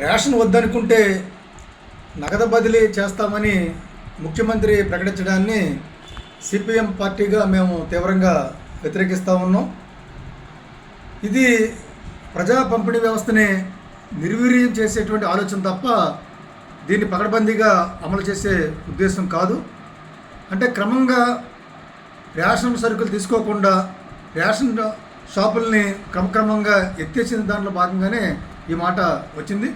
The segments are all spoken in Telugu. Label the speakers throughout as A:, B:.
A: రేషన్ వద్దనుకుంటే నగదు బదిలీ చేస్తామని ముఖ్యమంత్రి ప్రకటించడాన్ని సిపిఎం పార్టీగా మేము తీవ్రంగా వ్యతిరేకిస్తూ ఉన్నాం. ఇది ప్రజా పంపిణీ వ్యవస్థని నిర్వీర్యం చేసేటువంటి ఆలోచన తప్ప దీన్ని పకడ్బందీగా అమలు చేసే ఉద్దేశం కాదు. అంటే క్రమంగా రేషన్ సరుకులు తీసుకోకుండా రేషన్ షాపుల్ని క్రమక్రమంగా ఎత్తేసిన దాంట్లో భాగంగానే ఈ మాట వచ్చింది.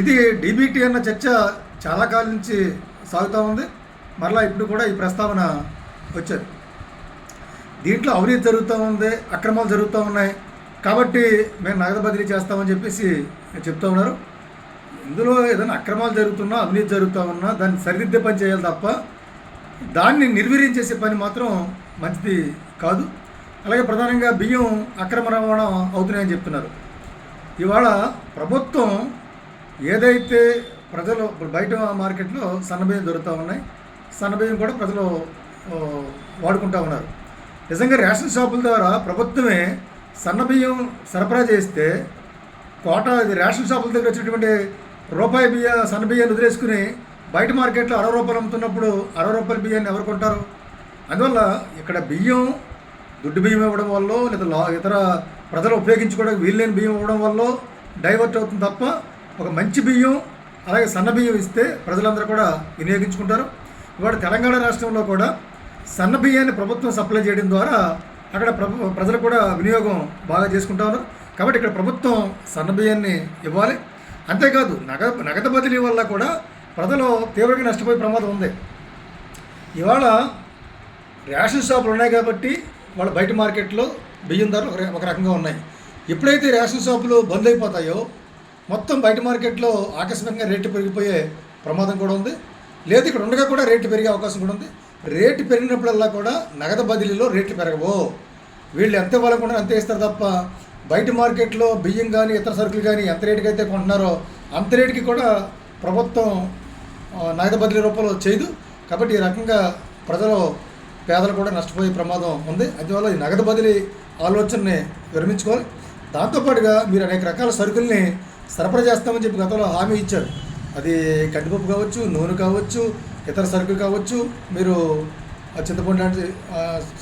A: ఇది డీబీటీ అన్న చర్చ చాలా కాలం నుంచి సాగుతూ ఉంది. మరలా ఇప్పుడు కూడా ఈ ప్రస్తావన వచ్చారు దీంట్లో అవినీతి జరుగుతూ ఉంది అక్రమాలు జరుగుతూ ఉన్నాయి. కాబట్టి మేము నగదు బదిలీ చేస్తామని చెప్పేసి చెప్తూ ఉన్నారు. ఇందులో ఏదైనా అక్రమాలు జరుగుతున్నా అవినీతి జరుగుతూ ఉన్నా దాన్ని సరిదిద్దే పని చేయాలి తప్ప దాన్ని నిర్వీర్యం చేసే పని మాత్రం మంచిది కాదు. అలాగే ప్రధానంగా బియ్యం అక్రమ రవాణా అవుతున్నాయని చెప్తున్నారు. ఇవాళ ప్రభుత్వం ఏదైతే ప్రజలు ఇప్పుడు బయట మార్కెట్లో సన్నబియ్యం దొరుకుతూ ఉన్నాయి. సన్నబియ్యం కూడా ప్రజలు వాడుకుంటూ ఉన్నారు. నిజంగా రేషన్ షాపుల ద్వారా ప్రభుత్వమే సన్నబియ్యం సరఫరా చేస్తే కోట రేషన్ షాపుల దగ్గర వచ్చినటువంటి రూపాయి బియ్య సన్నబియ్యాన్ని వదిలేసుకుని బయట మార్కెట్లో అరవై రూపాయలు అమ్ముతున్నప్పుడు అరవై రూపాయల బియ్యాన్ని ఎవరు కొంటారు? అందువల్ల ఇక్కడ బియ్యం దుడ్డు బియ్యం ఇవ్వడం వల్ల లేదా లా- ఇతర ప్రజలు ఉపయోగించుకోవడానికి వీల్లేని బియ్యం ఇవ్వడం వల్ల డైవర్ట్ అవుతుంది తప్ప ఒక మంచి బియ్యం అలాగే సన్న బియ్యం ఇస్తే ప్రజలందరూ కూడా వినియోగించుకుంటారు. ఇవాళ తెలంగాణ రాష్ట్రంలో కూడా సన్న బియ్యాన్ని ప్రభుత్వం సప్లై చేయడం ద్వారా అక్కడ ప్రజలు కూడా వినియోగం బాగా చేసుకుంటా ఉన్నారు. కాబట్టి ఇక్కడ ప్రభుత్వం సన్న బియ్యాన్ని ఇవ్వాలి. అంతేకాదు నగ నగదు బదిలీ వల్ల కూడా ప్రజలు తీవ్రంగా నష్టపోయే ప్రమాదం ఉంది. ఇవాళ రేషన్ షాపులు ఉన్నాయి కాబట్టి వాళ్ళ బయట మార్కెట్లో బియ్యం ధరలు ఒక రకంగా ఉన్నాయి. ఎప్పుడైతే రేషన్ షాపులు బంద్ అయిపోతాయో మొత్తం బయట మార్కెట్లో ఆకస్మికంగా రేటు పెరిగిపోయే ప్రమాదం కూడా ఉంది. లేదు ఇక్కడ ఉండగా కూడా రేటు పెరిగే అవకాశం కూడా ఉంది. రేటు పెరిగినప్పుడల్లా కూడా నగదు బదిలీలో రేట్లు పెరగవు. వీళ్ళు ఎంత ఇవ్వాలనుకుంటే అంతే ఇస్తారు తప్ప బయట మార్కెట్లో బియ్యం కానీ ఇతర సరుకులు కానీ ఎంత రేటుకి అయితే కొంటున్నారో అంత రేటుకి కూడా ప్రభుత్వం నగదు బదిలీ రూపంలో చేయదు. కాబట్టి ఈ రకంగా ప్రజలు పేదలు కూడా నష్టపోయే ప్రమాదం ఉంది. అందువల్ల ఈ నగదు బదిలీ ఆలోచనని విరమించుకోవాలి. దాంతోపాటుగా మీరు అనేక రకాల సరుకుల్ని సరఫరా చేస్తామని చెప్పి గతంలో హామీ ఇచ్చారు. అది కందిపప్పు కావచ్చు నూనె కావచ్చు ఇతర సరుకులు కావచ్చు మీరు చింతపండు లాంటి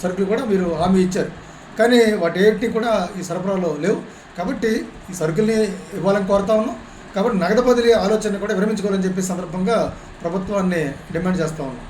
A: సరుకులు కూడా మీరు హామీ ఇచ్చారు. కానీ వాటి ఏంటి కూడా ఈ సరఫరాలో లేవు. కాబట్టి ఈ సరుకుల్ని ఇవ్వాలని కోరుతా ఉన్నాం. కాబట్టి నగదు బదిలీ ఆలోచన కూడా విరమించుకోవాలని చెప్పి సందర్భంగా ప్రభుత్వాన్ని డిమాండ్ చేస్తూ ఉన్నాం.